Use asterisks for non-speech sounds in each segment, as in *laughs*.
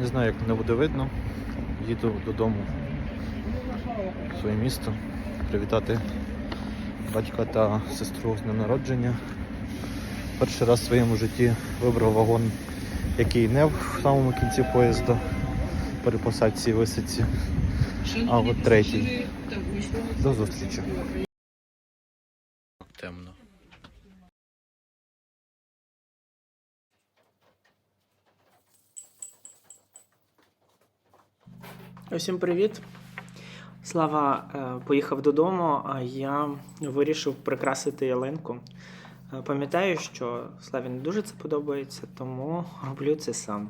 Не знаю, як мене буде видно. Їду додому в своє місто привітати батька та сестру з днем народження. Перший раз в своєму житті вибрав вагон, який не в самому кінці поїзда при посадці висадці. А от третій. До зустрічі. Усім привіт. Слава е, поїхав додому, а я вирішив прикрасити ялинку. Е, Пам'ятаю, що Славі не дуже це подобається, тому *laughs* роблю це сам.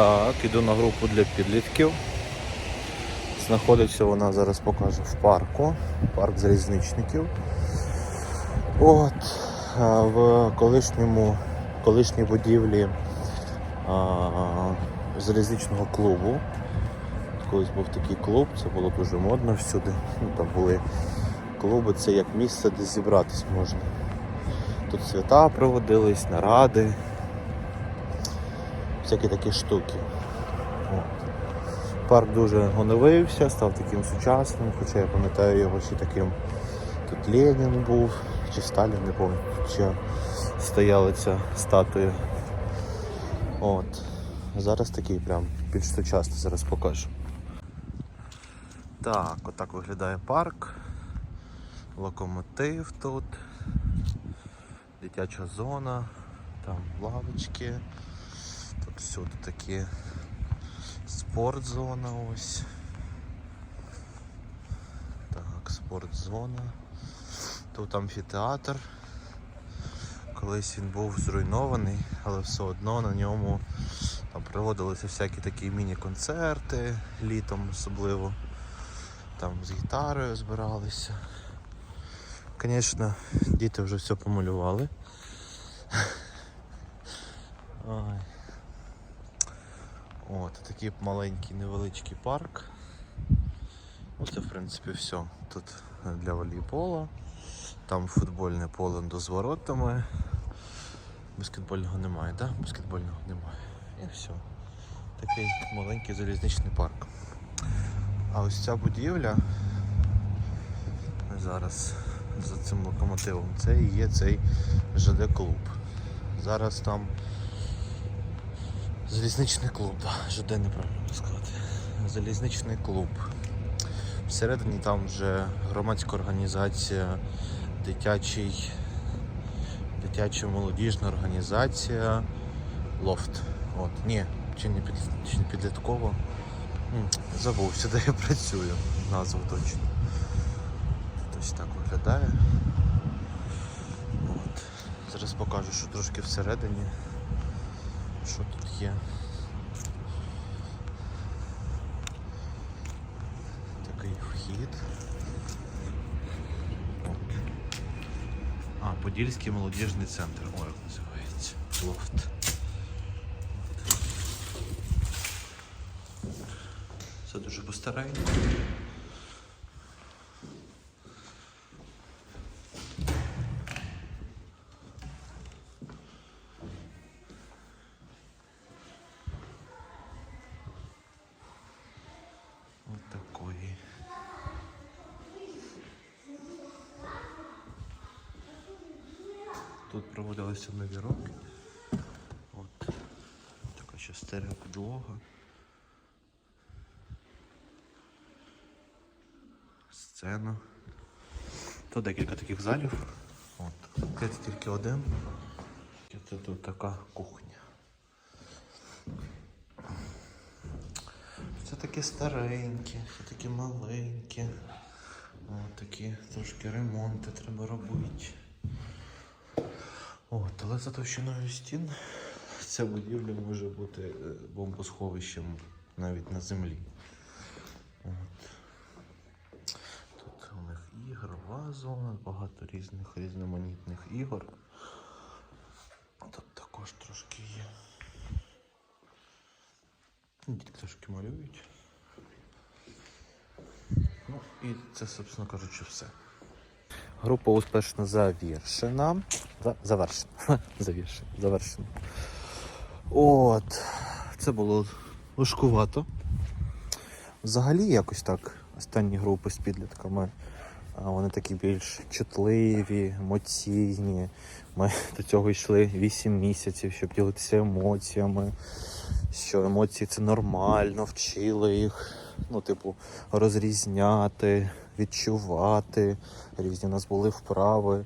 Так, іду на групу для підлітків. Знаходиться вона зараз покажу в парку, парк залізничників. От, в колишньому, колишній будівлі а, залізничного клубу. Колись був такий клуб, це було дуже модно всюди. Ну, там були клуби, це як місце, де зібратись можна. Тут свята проводились, наради, всякі такі штуки. Парк дуже оновився, став таким сучасним, хоча я пам'ятаю його ще таким. Тут Ленін був, чи Сталін, не пам'ятаю, ще стояла ця статуя. От. Зараз такий прям більш сучасний, зараз покажу. Так, отак виглядає парк. Локомотив тут. Дитяча зона, там лавочки. Всюди такі спортзона ось. Так, спортзона. Тут амфітеатр. Колись він був зруйнований, але все одно на ньому там проводилися всякі такі міні-концерти літом особливо. Там з гітарою збиралися. Звісно, діти вже все помалювали. Ой. От, такий маленький невеличкий парк. Оце в принципі все. Тут для волейбола, там футбольне поле з воротами. Баскетбольного немає, так? Да? Баскетбольного немає. І все. Такий маленький залізничний парк. А ось ця будівля зараз за цим локомотивом, це і є цей ЖД-клуб. Зараз там залізничний клуб, да, ЖД неправильно сказати. Залізничний клуб. Всередині там вже громадська організація, дитячий, дитяча молодіжна організація Лофт. От, ні, чи не, під, чи не підлітково. Забувся, де я працюю. Назву точно. Ось так виглядає. От. Зараз покажу, що трошки всередині. Що тут є. Такий вхід. От. А, Подільський молодіжний центр. Ой, як називається. Лофт. Все дуже постарайно. Тут проводилися нові роки. От така ще стерео підлога. Сцена. Тут декілька таких залів. От. Це тільки один. Це тут така кухня. Це такі старенькі, це такі маленькі. О, такі трошки ремонти треба робити. Але за товщиною стін ця будівля може бути е, бомбосховищем навіть на землі. От. Тут у них ігрова зона, багато різних різноманітних ігор. Тут також трошки є. Дітки трошки малюють. Ну і це, собственно кажучи, все. Група успішно завершена. Завершена. Завершена. Завершена. От. Це було важкувато. Взагалі, якось так. Останні групи з підлітками. Вони такі більш чутливі, емоційні. Ми *laughs* до цього йшли 8 місяців, щоб ділитися емоціями. Що емоції це нормально, вчили їх, ну, типу, розрізняти, відчувати. Різні у нас були вправи.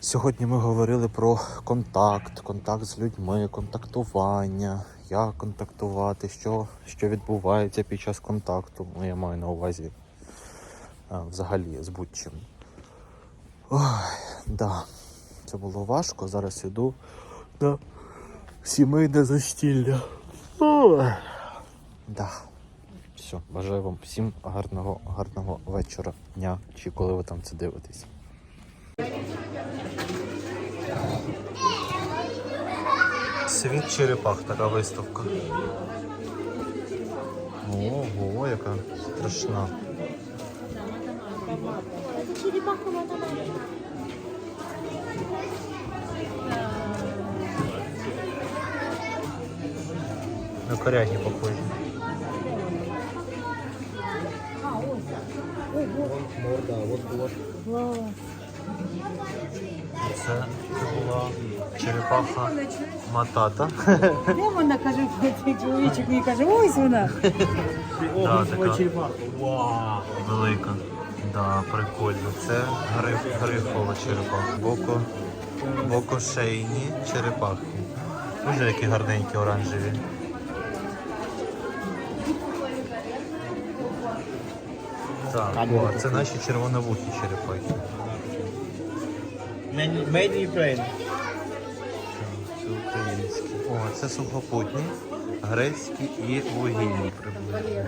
Сьогодні ми говорили про контакт, контакт з людьми, контактування, як контактувати, що, що відбувається під час контакту. Ну, я маю на увазі а, взагалі з будь-чим. Да. Це було важко. Зараз іду на сімейне застілля. Ой. Да. Все, бажаю вам всім гарного, гарного вечора, дня, чи коли ви там це дивитесь. Світ черепах, така виставка. Ого, яка страшна. Черепаха математика. На коряги похожі. Морда, от от. Це, це була черепаха матата. Де вона каже, цей чоловічок мені каже, ось вона. Да, така велика. Да, прикольно. Це гриф, грифова черепаха. Боко, бокошейні черепахи. Дуже які гарненькі оранжеві. Так, о, це наші червоновухі черепахи. Made in Ukraine. Це українські. О, це сухопутні, грецькі і вугільні приблизно.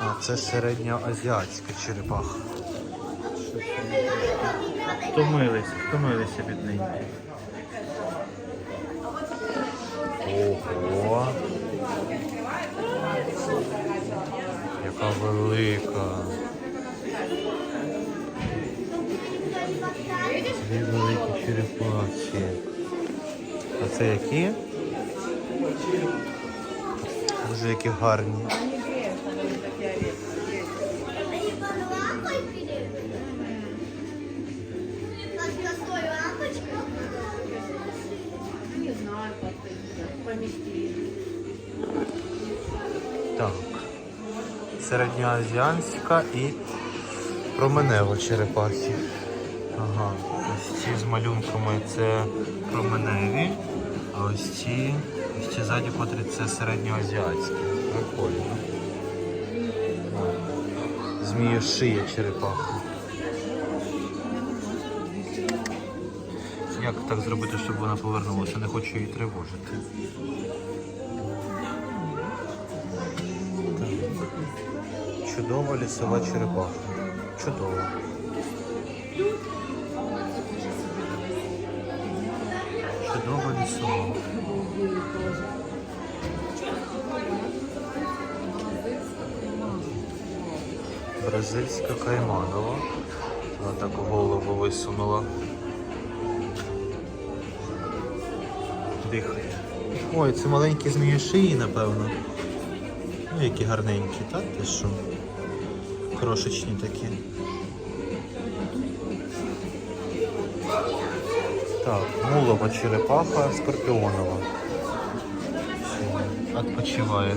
А це середньоазіатська черепаха. Втомились, втомилися від неї. Ого. Яка велика. Дві великі черепахи. А це які? Дуже які гарні. Середньоазіанська і променева черепахи. Ага. Ось ці з малюнками це променеві, а ось ці, ось ці ззаді котрі це середньоазіатські. Прикольно. Змія шия черепаха. Як так зробити, щоб вона повернулася? Не хочу її тривожити. Чудова лісова черепаха. Чудова. Чудова лісова. Бразильська кайманова. Вона так голову висунула. Дихає. Ой, це маленькі змії шиї, напевно. Які гарненькі, так? Ти що? Крошечні такі. Так, мулова черепаха, скорпіонова. Все, Відпочиває.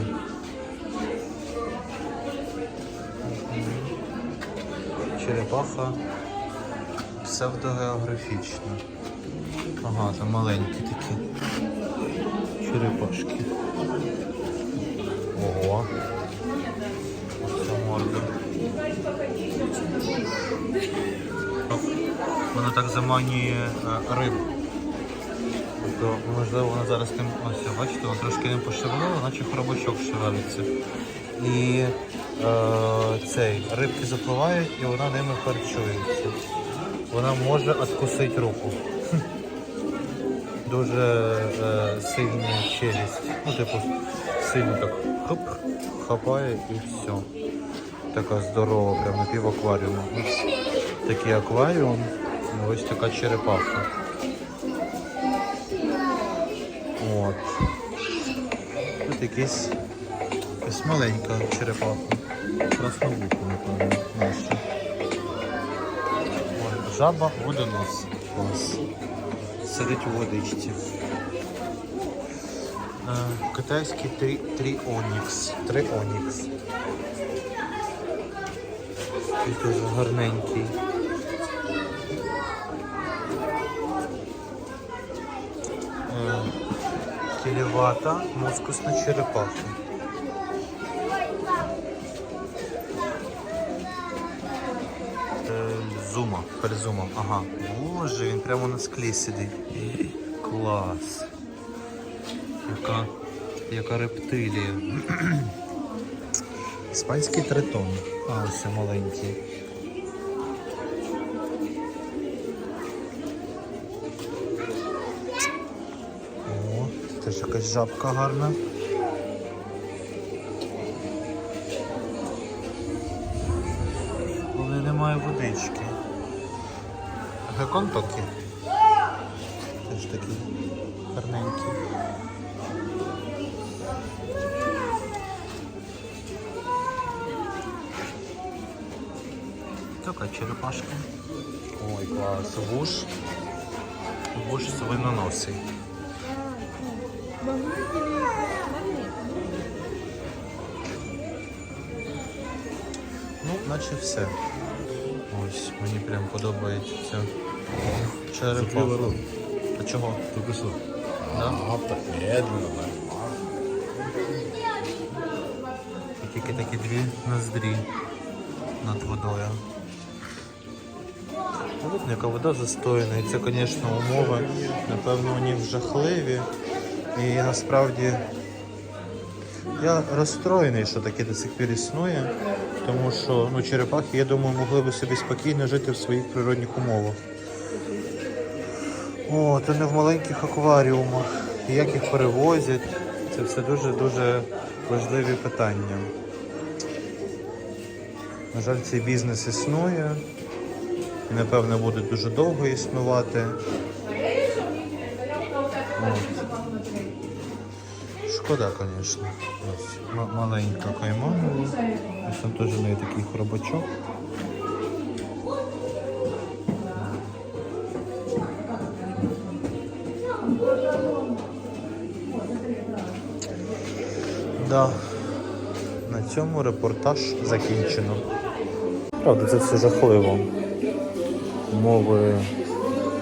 Черепаха псевдогеографічна. Ага, це маленькі такі. Черепашки. Ця морда. Оп. Воно так заманює е, рибу. Тобто, можливо, вона зараз ним. Ось, бачите, вона трошки ним пошевелила, наче хробачок шевелиться. І е, цей, рибки запливають і вона ними харчується. Вона може откусити руку. Дуже е, сильна челюсть. Ну, типу, сильно так хоп, хапає і все. Така здорова, прям напів акваріуму. Такий акваріум, ось така черепаха. От. Тут якийсь, якась маленька черепаха. Красновуха, напевно, наша. Ой, жаба водонос. Клас. Сидить у водичці. Е, Китайський три, тріонікс. Тріонікс. Такий теж гарненький. Е, Кілівата, мускусна черепаха. Е, Зума, перезума. Ага. Боже, він прямо на склі сидить. Клас. Яка, яка рептилія. Іспанський тритон. А, ось маленький. О, теж якась жабка гарна. Але немає водички. Геконтоки. Теж черепашка. Ой, клас. Вуш. Вуш свиноносий. Ну, наче все. Ось, мені прям подобається ця черепаха. А чого? Тільки що. Да? І тільки такі дві ноздрі над водою. Видно, яка вода застояна. І це, звісно, умови, напевно, них жахливі. І насправді я розстроєний, що таке до сих пір існує, тому що ну, черепахи, я думаю, могли би собі спокійно жити в своїх природних умовах. О, то не в маленьких акваріумах. Як їх перевозять, це все дуже-дуже важливі питання. На жаль, цей бізнес існує напевно, буде дуже довго існувати. Шкода, звісно. Маленька кайманова. Ось там теж в неї такий хробачок. Да. На цьому репортаж закінчено. Правда, це все жахливо. Умови,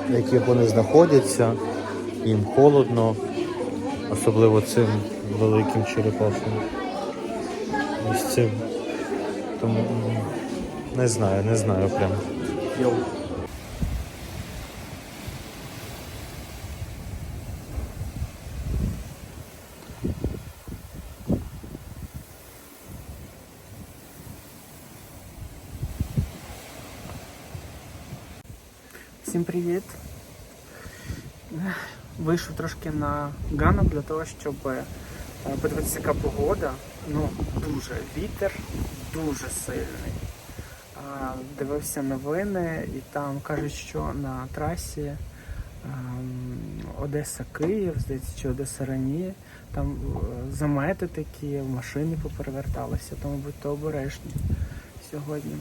в яких вони знаходяться, їм холодно, особливо цим великим черепахом. Ось цим. Тому не знаю, не знаю прям. Всім привіт! Вийшов трошки на ганок для того, щоб е, подивитися, яка погода. Ну, дуже вітер, дуже сильний. Дивився новини і там кажуть, що на трасі ем, Одеса-Київ, здається, чи Одеса-Рані, там е, замети такі, машини попереверталися, тому будьте обережні сьогодні.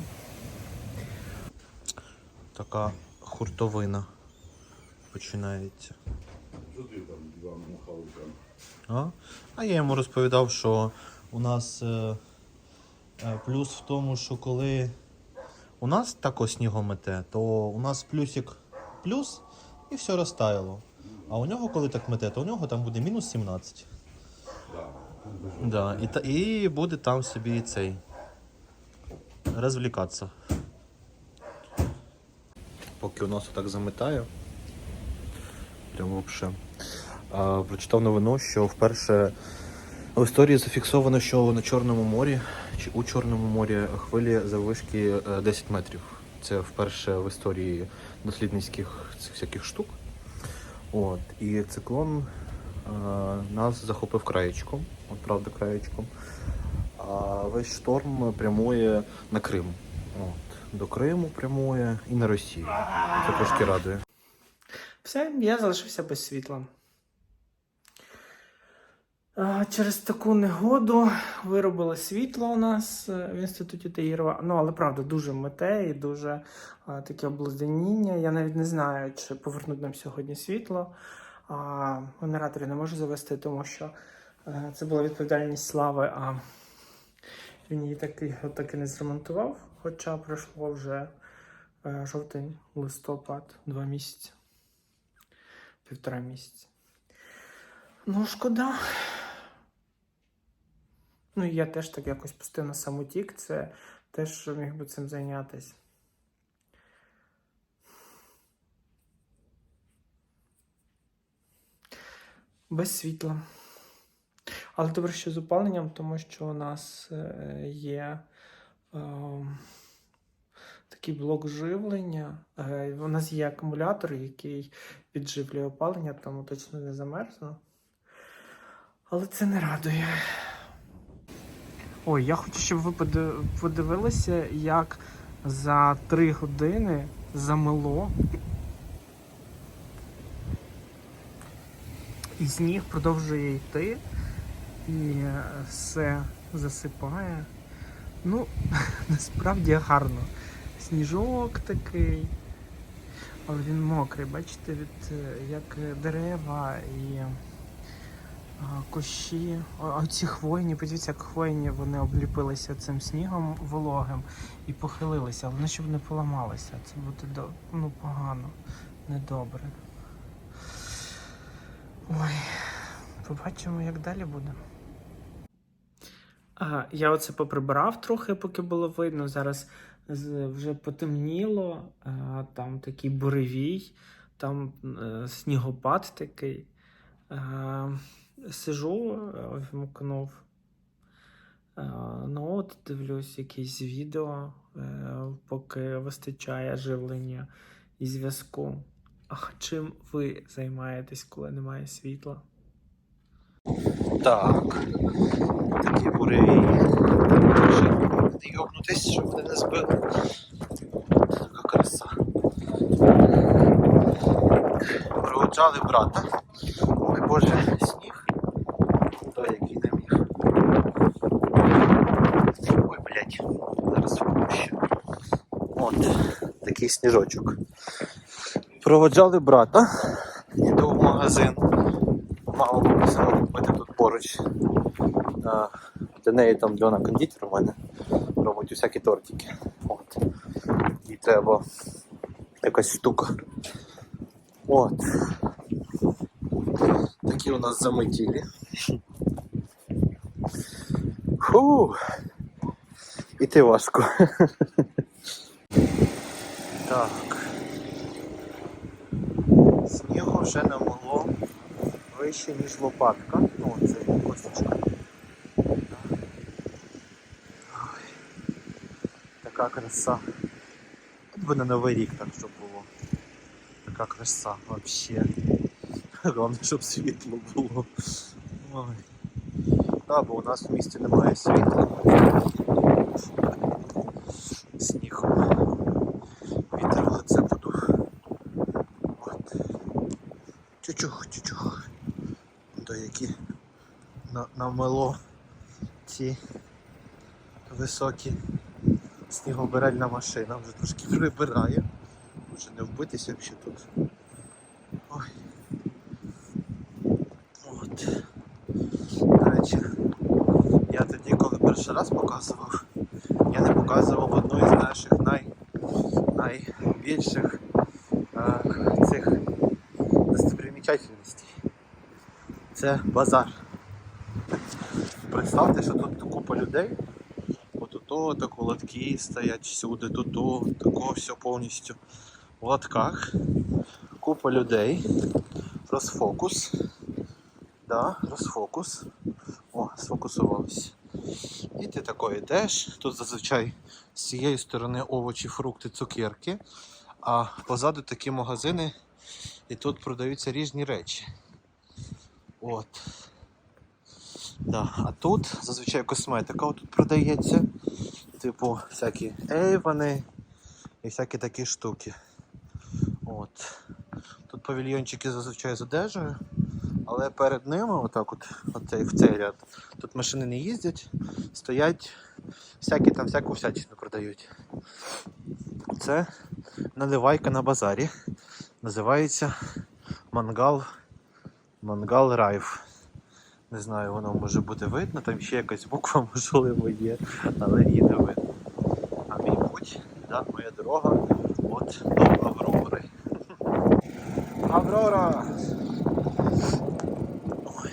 Така хуртовина починається. А? а я йому розповідав, що у нас е, е, плюс в тому, що коли у нас тако снігомете, то у нас плюсик плюс і все розтаяло. А у нього, коли так мете, то у нього там буде мінус 17. Да, і, та, і буде там собі цей розвлікатися. Поки у нас отак заметає. Прямо взагалі. А, прочитав новину, що вперше в історії зафіксовано, що на Чорному морі чи у Чорному морі хвилі заввишки е, 10 метрів. Це вперше в історії дослідницьких цих всяких штук. От. І циклон е, нас захопив краєчком, от правда краєчком. А весь шторм прямує на Крим. От. До Криму прямує і на Росію. Це трошки радує. Все, я залишився без світла. Через таку негоду виробили світло у нас е, в інституті Таїрова. Ну, але правда, дуже мете і дуже а, таке обледеніння. Я навіть не знаю, чи повернуть нам сьогодні світло. А, генератори не можу завести, тому що е, це була відповідальність слави, а він її так, так і не зремонтував. Хоча пройшло вже е, жовтень, листопад, два місяці півтора місяці. Ну, шкода. Ну, і я теж так якось пустив на самотік, це теж міг би цим зайнятися. Без світла. Але добре, що з опаленням, тому що у нас е, є такий блок живлення. Е, у нас є акумулятор, який підживлює опалення, тому точно не замерзну. Але це не радує. Ой, я хочу, щоб ви подивилися, як за три години замело. І сніг продовжує йти, і е, все засипає. Ну, *laughs* насправді гарно. Сніжок такий. Але він мокрий, бачите, від е, як дерева і а, кущі. А ці хвойні, подивіться, як хвойні вони обліпилися цим снігом вологим і похилилися, але вони щоб не поламалися. Це буде до... ну, погано, недобре. Ой, побачимо, як далі буде. А, я оце поприбирав трохи, поки було видно. Зараз вже потемніло, там такий буревій, там е, снігопад такий. Е, сижу, е, вмкнув. Е, ну от дивлюсь якісь відео, е, поки вистачає живлення і зв'язку. А чим ви займаєтесь, коли немає світла? Так. Такі буревії. Ще йобнутись, щоб вони не збили. Така краса. Проводжали брата. Ой боже, сніг. Той, який не міг. Ой, блядь, зараз впущу. От, такий сніжочок. Проводжали брата. Іду в магазин. Мама попросила купити тут поруч. Для неї там Льона кондитер у мене робить усякі тортики. От. І треба якась штука. От. Такі у нас заметілі. Фу. Іти важко. Так. Снігу вже намогло вище, ніж лопатка. Ну, це косточка. Така краса. От би на Новий рік так, щоб було. Така краса вообще. Головне, щоб світло було. Ой. Так, бо у нас в місті немає світла. Сніг. Вітер в лице подув. От. Чучух, чучух. До які на, намело ці високі снігобиральна машина вже трошки прибирає. Вже не вбитися якщо тут. Ой. От. До речі, я тоді, коли перший раз показував, я не показував одну із наших най, найбільших е, цих достопримічательностей. Це базар. Представте, що тут купа людей. От то так лотки стоять всюди, тут то, тако все повністю в лотках. Купа людей. Розфокус. Да, розфокус. О, сфокусувалися. І ти такої йдеш. Тут зазвичай з цієї сторони овочі, фрукти, цукерки. А позаду такі магазини, і тут продаються різні речі. От. Да. А тут зазвичай косметика тут продається. Типу, всякі ейвани і всякі такі штуки. От. Тут павільйончики зазвичай з одежею, але перед ними, отак от, оцей, в цей ряд, тут машини не їздять, стоять, всякі там всяку всячину продають. Це наливайка на базарі. Називається мангал. Мангал Райф. Не знаю, воно може бути видно, там ще якась буква *laughs* можливо є, але її не видно. А мій путь, да, моя дорога от до Аврори. *laughs* Аврора! Ой.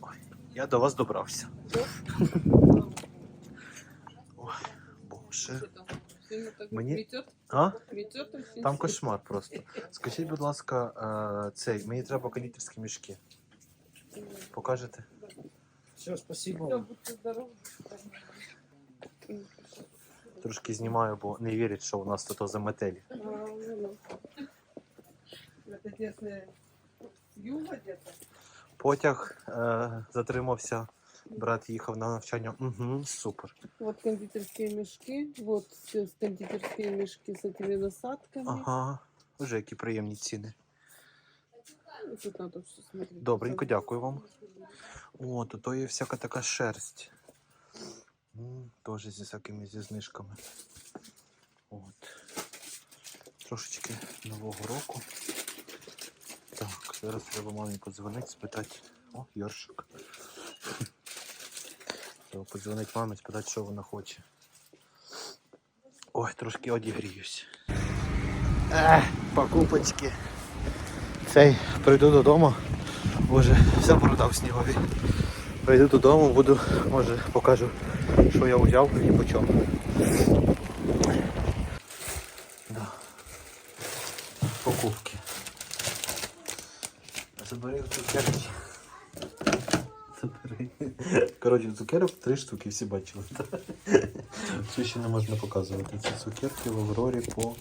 Ой, я до вас добрався. *laughs* Ой, боже. Мені- А? Там кошмар просто. Скажіть, будь ласка, е, цей, мені треба кондитерські мішки. Покажете? Все, спасибо. Трошки знімаю, бо не вірять, що у нас тут за метелі. Это если с юга где-то. Потяг е, затримався. Брат їхав на навчання. Угу, супер. Вот кондитерские мешки, вот все кондитерские мешки с этими насадками. Ага. Вже які приємні ціни. Тут все. Добренько, дякую вам. О, то, то є всяка така шерсть. Теж зі всякими зі знижками. От. Трошечки нового року. Так, зараз треба мамі подзвонити, спитати. О, Йоршик. Треба подзвонити мамі, спитати, що вона хоче. Ой, трошки одігріюсь. Покупочки. Цей прийду додому. Боже, вся борода в снігові. Прийду додому, буду, може, покажу, що я взяв і по чому. Да. Покупки. Забери цукерки. Забери. Коротше, цукерок три штуки, всі бачили. *laughs* Що ще не можна показувати. Ці цукерки в Аврорі по.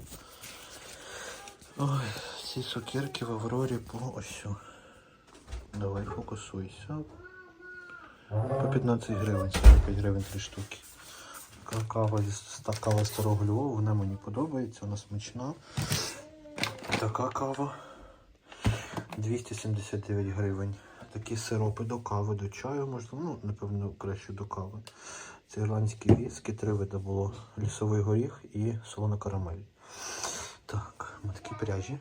Ой, ці цукерки в Аврорі по ось. Давай фокусуйся. По 15 гривень, 45 гривень три штуки. Кава кава старого Львова, вона мені подобається, вона смачна. Така кава 279 гривень. Такі сиропи до кави, до чаю, можливо, ну, напевно, краще до кави. Це ірландські віскі, три види було. Лісовий горіх і солона карамель. Так, такі пряжі.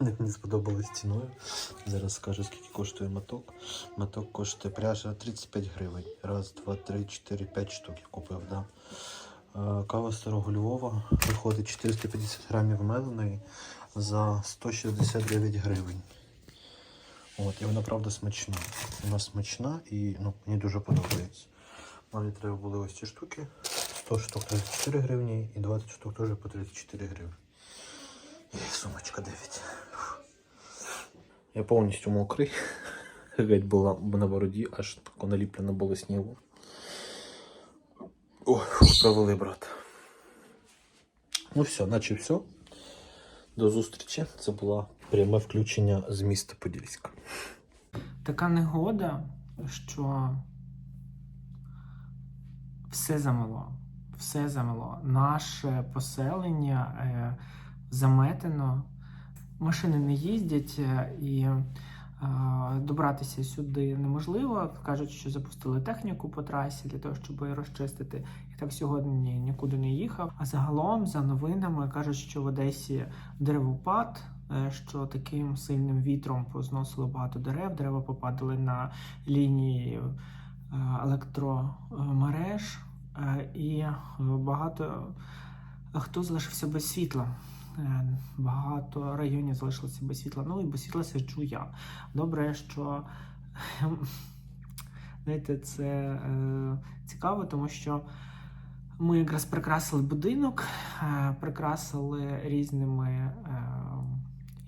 Мені сподобались ціною. Зараз скажу, скільки коштує моток. Моток коштує пряжа 35 гривень. Раз, два, три, чотири, п'ять штук я купив, да. Е, Кава старого Львова виходить 450 грамів меленої за 169 гривень. От, і вона правда смачна. Вона смачна і ну, мені дуже подобається. Мені треба були ось ці штуки. 100 штук 34 гривні і 20 штук теж по 34 гривні. І сумочка 9. Я повністю мокрий. Геть була на бороді, аж наліплено було снігу. Ой, провели, брат. Ну все, наче все. До зустрічі. Це було пряме включення з міста Подільська. Така негода, що все замело. Все замело. Наше поселення е, заметено. Машини не їздять е, і е, добратися сюди неможливо. Кажуть, що запустили техніку по трасі для того, щоб її розчистити. І так сьогодні нікуди не їхав. А загалом, за новинами, кажуть, що в Одесі деревопад, що таким сильним вітром позносило багато дерев, дерева попадали на лінії е, електромереж, е, і багато хто залишився без світла. е, багато районів залишилося без світла. Ну і без світла сиджу я. Добре, що *laughs* знаєте, це е, цікаво, тому що ми якраз прикрасили будинок, е, прикрасили різними е,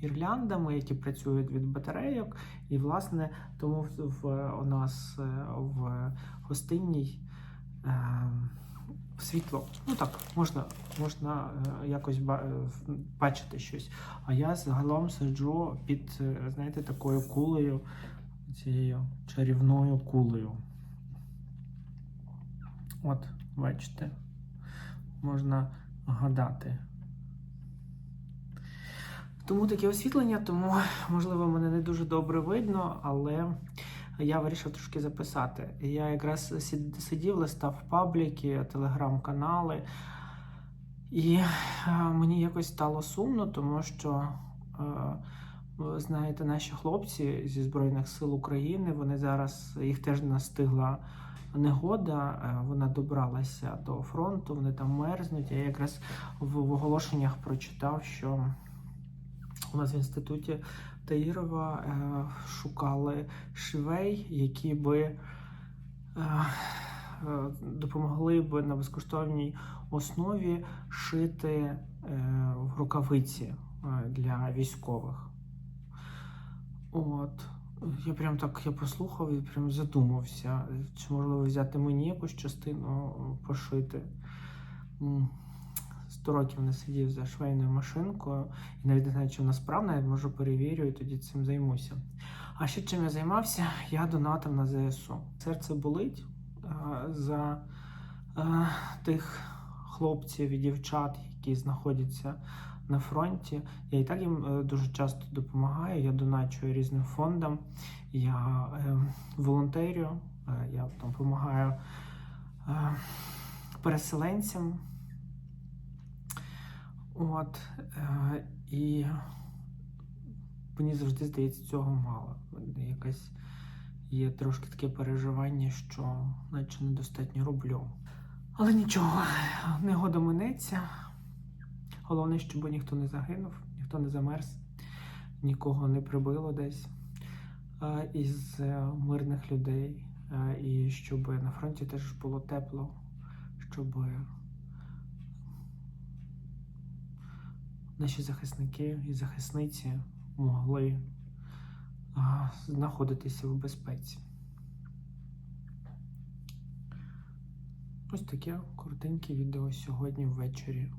гірляндами, які працюють від батарейок. І, власне, тому в, у нас е, в гостинній е, світло. Ну так, можна, можна е, якось е, бачити щось. А я загалом сиджу під, знаєте, такою кулею, цією чарівною кулею. От, бачите, можна гадати. Тому таке освітлення, тому, *laughs* можливо, мене не дуже добре видно, але я вирішив трошки записати. Я якраз сидів, листав пабліки, телеграм-канали, і е, мені якось стало сумно, тому що. е, знаєте, наші хлопці зі Збройних сил України, вони зараз їх теж настигла негода, е, вона добралася до фронту, вони там мерзнуть. Я якраз в оголошеннях прочитав, що у нас в інституті Таїрова е, шукали швей, які би е, е, допомогли б на безкоштовній основі шити рукавиці для військових. От. Я прям так я послухав і прям задумався, чи можливо взяти мені якусь частину пошити. М, Сто років не сидів за швейною машинкою і навіть не знаю, чи вона справна, я можу перевірю і тоді цим займуся. А ще чим я займався? Я донатив на ЗСУ. Серце болить за тих хлопців і дівчат, які знаходяться на фронті. Я і так їм е, дуже часто допомагаю. Я доначую різним фондам, я е, волонтерю, е, я там допомагаю е, переселенцям. От, е, і мені завжди здається, цього мало. Якась є трошки таке переживання, що наче недостатньо роблю. Але нічого, негода минеться. Головне, щоб ніхто не загинув, ніхто не замерз, нікого не прибило десь е, із е, мирних людей. Е, І щоб на фронті теж було тепло, щоб наші захисники і захисниці могли знаходитися в безпеці. Ось таке коротеньке відео сьогодні ввечері